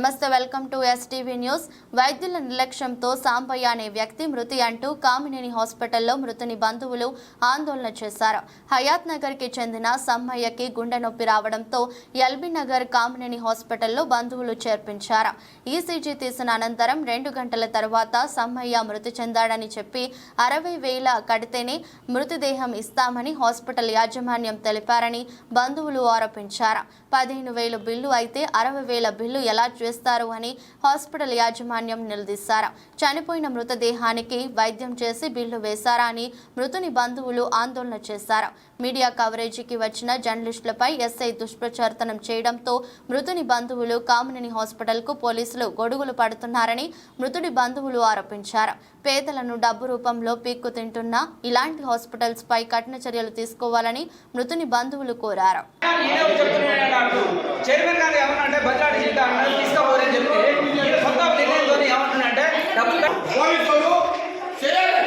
నమస్తే welcome to STV news వైద్యుల నిర్లక్ష్యంతో సాంబయ్య అనే వ్యక్తి మృతి అంటూ కామినేని హాస్పిటల్లో మృతుని బంధువులు ఆందోళన చేశారు. హయాత్ నగర్కి చెందిన సమ్మయ్యకి గుండె నొప్పి రావడంతో ఎల్బీ నగర్ కామినేని హాస్పిటల్లో బంధువులు చేర్పించారు. ఈసీజీ తీసిన అనంతరం రెండు గంటల తర్వాత సమ్మయ్య మృతి చెందాడని చెప్పి అరవై వేల కడితేనే మృతదేహం ఇస్తామని హాస్పిటల్ యాజమాన్యం తెలిపారని బంధువులు ఆరోపించారు. పదిహేను వేల బిల్లు అయితే అరవై వేల బిల్లు ఎలా చేస్తారు అని హాస్పిటల్ యాజమాన్యం నిలదీశారు. చనిపోయిన మృతదేహానికి వైద్యం చేసి బిల్లు వేశారా అని మృతుని బంధువులు ఆందోళన చేశారు. మీడియా కవరేజీకి వచ్చిన జర్నలిస్టులపై ఎస్ఐ దుష్ప్రచార్తనం చేయడంతో మృతుని బంధువులు కామినేని హాస్పిటల్కు పోలీసులు గొడుగులు పడుతున్నారని మృతుడి బంధువులు ఆరోపించారు. పేదలను డబ్బు రూపంలో పీక్కు తింటున్న ఇలాంటి హాస్పిటల్స్ పై కఠిన చర్యలు తీసుకోవాలని మృతుని బంధువులు కోరారు. ఈయన చెప్తున్నాడు గారు ఏమన్నంటే బజార్ జీతా అన్నారు తీసుకోపోరని చెప్తే ఈయన సొంత నిర్ణయంతో ఏమంటున్నాడంటే డబ్బులు కట్- పోలీసులు చేయాలి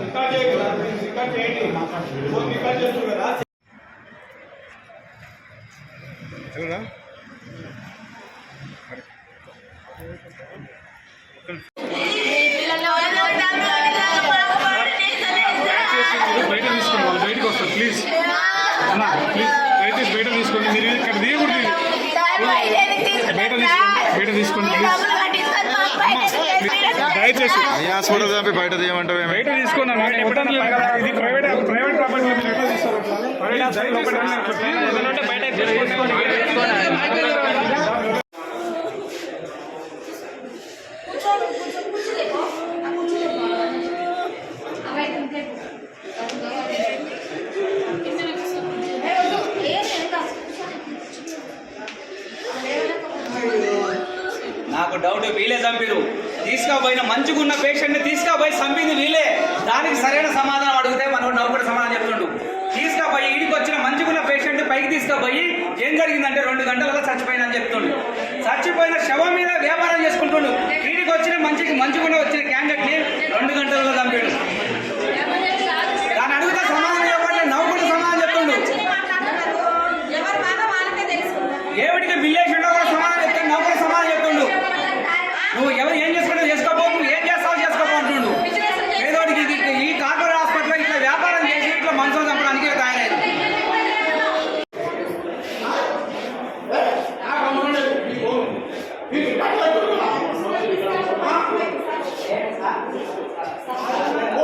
రికార్డ్ చేయకూడదు రికార్డ్ చేయండి ఫోన్ రికార్డ్ చేస్తారు కదా బయట తీసుకోండి వాళ్ళు బయటకు వస్తారు ప్లీజ్ అన్న ప్లీజ్ దయచేసి బయట తీసుకోండి మీరు ఇక్కడ తీయకూడదు ఇది. బయట తీసుకోండి బయట తీసుకోండి ప్లీజ్ దయచేసి అయ్యా చూడ చంపి బయట తీయమంటావు ఏమి బయట తీసుకోండి. ఇది ప్రైవేట్ ప్రైవేట్ ప్రాపర్టీ మీరు బయట నాకు డౌట్ వీలే చంపిరు. తీసుకుపోయిన మంచిగున్న పేషెంట్ని తీసుకుపోయి చంపింది వీలే. దానికి సరైన సమాధానం అడిగితే మనం డౌట్ సమాధానం తీసుకుపోయి ఏం జరిగిందంటే రెండు గంటలలో చచ్చిపోయిందని చెప్తుండు. చచ్చిపోయిన శవం మీద వ్యాపారం చేసుకుంటుండు. వీడికి వచ్చిన మంచి మంచిగున్న వచ్చిన క్యాండిడేట్ని రెండు గంటలలో చంపాడు దాన్ని అడిగితే సమాధానం చెప్పండి నవ్వుకుంటూ సమాధానం చెప్తుండు ఎవరి బాధ వాళ్ళకే తెలుసు ఏమిటికి బిల్లేషన్లో కూడా సమాధానం చెప్తాడు నవ్వుకుంటూ సమాధానం చెప్తుండు నువ్వు ఎవరు ఏం చేసుకుంటావు చేసుకోపో నువ్వు ఏం చేస్తావు చేసుకోపో అంటుండు ఏదోటికి ఇది ఈ కార్పొరేట్ హాస్పిటల్ ఇట్లా వ్యాపారం చేసి ఇట్లా మనుషులు చంపడానికి తయారైంది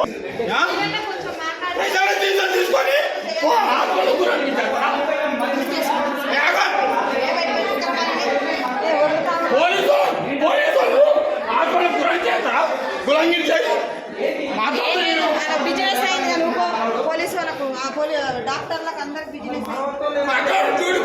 కొంచెం మాట్లాడి పైసలు తీసుకొని తీసుకొని ఓ హాస్పిటల్ గురించి పోలీసు పోలీసులు హాస్పిటల్ గురించి చేస్తారా గులంగిరి బిజినెస్ అయింది అనుకో పోలీసు వాళ్ళకు ఆ పోలీ డాక్టర్లకు అందరికి బిజినెస్ చూడు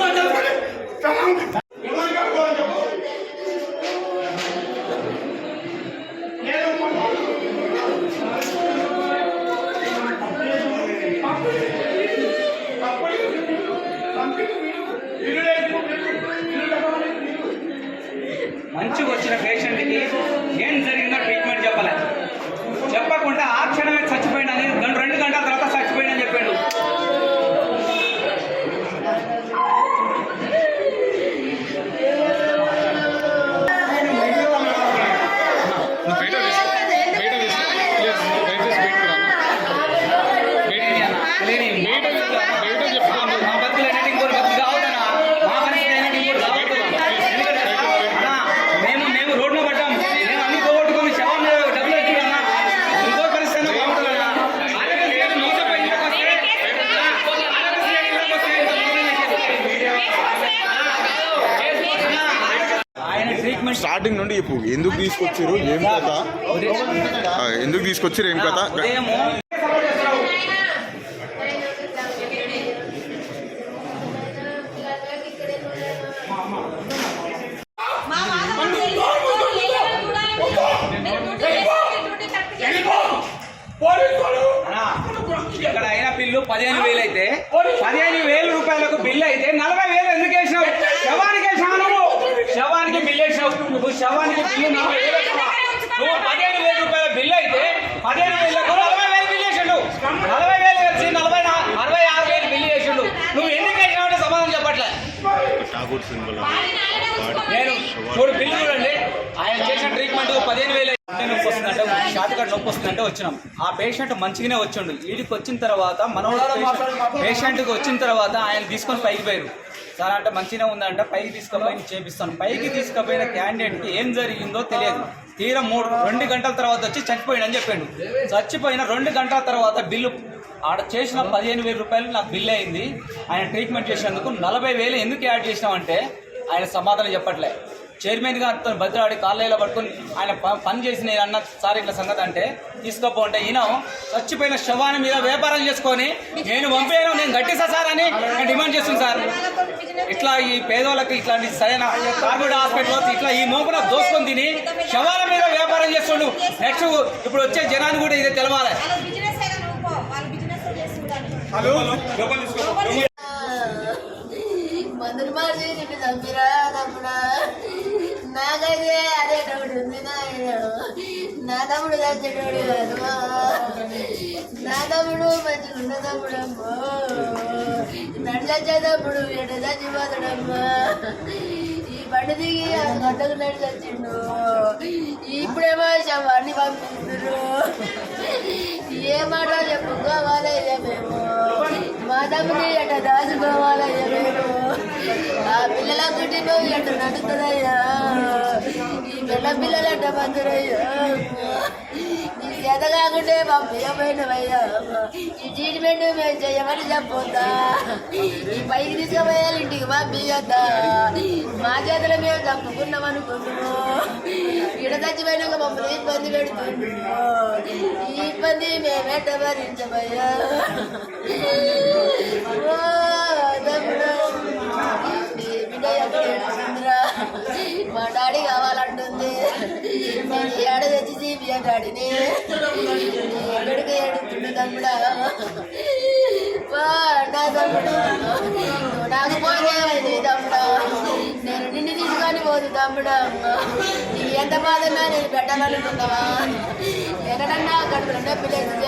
మంచిగా వచ్చిన పేషెంట్కి ఏం జరిగిందో ట్రీట్మెంట్ చెప్పలే చెప్పకుండా ఆ క్షణమే చచ్చిపోయిందని గంట రెండు గంటల తర్వాత చచ్చిపోయిందని చెప్పాడు నువ్వు బయట తీసుకో బయట తీసుకో ప్లీజ్ దయచేసి బయటకు రా అన్న. బయట బయట తీసుకో అన్న, బయట చెప్పుకోండి మా బతుకులు ఏంటంటే ఇంకోటి బతుకు కావద్దనా మా పరిస్థితి ఏంటంటే ఇంకోటి కావద్దు అన్నా, మేము మేము రోడ్లో పడ్డాం మేము అన్ని పోగొట్టుకొని శవం మీద డబ్బులు ఎత్తి అన్నా ఇంకో పరిస్థితి అయినా బాగుంటుందన్నా ఆరోగ్యశ్రీ ఏదో నూట పై ఇంటికి వస్తే ఆరోగ్యశ్రీ ఇంటికి వస్తే ఇంత మోసం చేసేది. ఆయన ట్రీట్మెంట్ స్టార్టింగ్ నుండి చెప్పు. ఎందుకు తీసుకొచ్చారు? ఏం కథ? ఎందుకు తీసుకొచ్చారు? ఏం కథ? ఇక్కడ అయిన బిల్లు పదిహేను వేలు అయితే పదిహేను వేల రూపాయలకు బిల్లు అయితే నలభై వేలు ఎందుకు వేసినావు? శవానికి వేసావు నువ్వు శవానికి బిల్లు వేసినావు నువ్వు శవానికి బిల్లు నలభై వేలు వేసినావా? నువ్వు పదిహేను వేల రూపాయల బిల్లు అయితే పదిహేను వేలకు నలభై వేలు బిల్లు వేసాడు సమాధానం చెప్పట్లే ఠాగూర్ సింబల్ నేను చూడు బిల్లు చూడండి. ఆయన చేసిన ట్రీట్మెంట్ పదిహేను వేలు నొప్పి వస్తుందంటే షాతికట్ నొప్పి వస్తుందంటే వచ్చినాం. ఆ పేషెంట్ మంచిగానే వచ్చిండు. వీడికి వచ్చిన తర్వాత మనోడు పేషెంట్కి వచ్చిన తర్వాత ఆయన తీసుకొని పైకి పోయారు. సార్ అంటే మంచిగానే ఉందంట పైకి తీసుకుపోయి చేపిస్తాను. పైకి తీసుకుపోయిన క్యాండిడేట్కి ఏం జరిగిందో తెలియదు. తీరం మూడు రెండు గంటల తర్వాత వచ్చి చచ్చిపోయాడని చెప్పిండు. చచ్చిపోయిన రెండు గంటల తర్వాత బిల్లు ఆడ చేసిన పదిహేను వేల రూపాయలు నాకు బిల్ అయింది. ఆయన ట్రీట్మెంట్ చేసినందుకు నలభై వేలు ఎందుకు యాడ్ చేసినామంటే ఆయన సమాధానం చెప్పట్లే. చైర్మన్ తను భద్రాడి కాళ్ళలో పట్టుకుని ఆయన ప- పని చేసిన అన్న సార్ ఇట్లా సంగతి అంటే తీసుకోపోంటే ఈయన చచ్చిపోయిన శవాన్ని మీద వ్యాపారం చేసుకొని నేను పంపాను నేను గట్టిస్తా సార్ అని డిమాండ్ చేస్తుంది సార్. ఇట్లా ఈ పేదోళ్ళకి ఇట్లాంటి సరైన కార్పొరేట్ హాస్పిటల్ ఇట్లా ఈ మోపున దోసుకొని తిని శవాల మీద వ్యాపారం చేస్తుండు. నెక్స్ట్ ఇప్పుడు వచ్చే జనాన్ని కూడా ఇదే తెలవాలి వాళ్ళ బిజినెస్ అయినా నువ్వు పో. వాళ్ళ బిజినెస్ చేసుకుంటాను మందులు మార్చి నిన్ను చంపిరా తమ్ముడా. నాకైతే అదే డౌట్ ఉంది నాయన నా తమ్ముడు చచ్చేటోడు కాదు నా తమ్ముడు మంచిగా ఉన్న తమ్ముడమ్మో నడు ఎడ చచ్చిపోతాడమ్మా ఈ బండి దిగి ఆ గడ్డకు నడు చచ్చిండు. ఇప్పుడేమో శవాన్ని పంపిస్తున్నారు. ఏ చెప్పుకోవాలయ్యా మేము? మా తమ్ముని ఎట దాచుకోవాలయ్యా మేము? ఆ పిల్లల కుట్టినో ఎట నడుతుందయ్యా ఈ పిల్ల పిల్లలు మందురయ్యా? నీ చేత కాకుంటే ఈ ట్రీట్మెంట్ మేము చేయమని చెప్పొద్దా? ఈ పైకి తీసుకుపోయాలి ఇంటికి పంపించద్దా? మా చేతులు మేము తప్పుకున్నాం అనుకుంటున్నాము ఇడ చచ్చిపోయినాక మమ్మల్ని ఇబ్బంది పెడుతున్నాము ఈ ఇబ్బంది మేమెట్ట భరించబోయా ఏడ తెచ్చి బియ్య డాడీని ఎక్కడికి ఏడుతుండు తమ్ముడా. వా, నా తమ్ముడు. నాకు పోయేది తమ్ముడా? నేను నిన్ను తీసుకొని పోదు తమ్ముడా. నీ ఎంత బాధన్నా నేను పెట్టాలనుకుంటావా ఎక్కడన్నా అక్కడ నొప్పి లేదు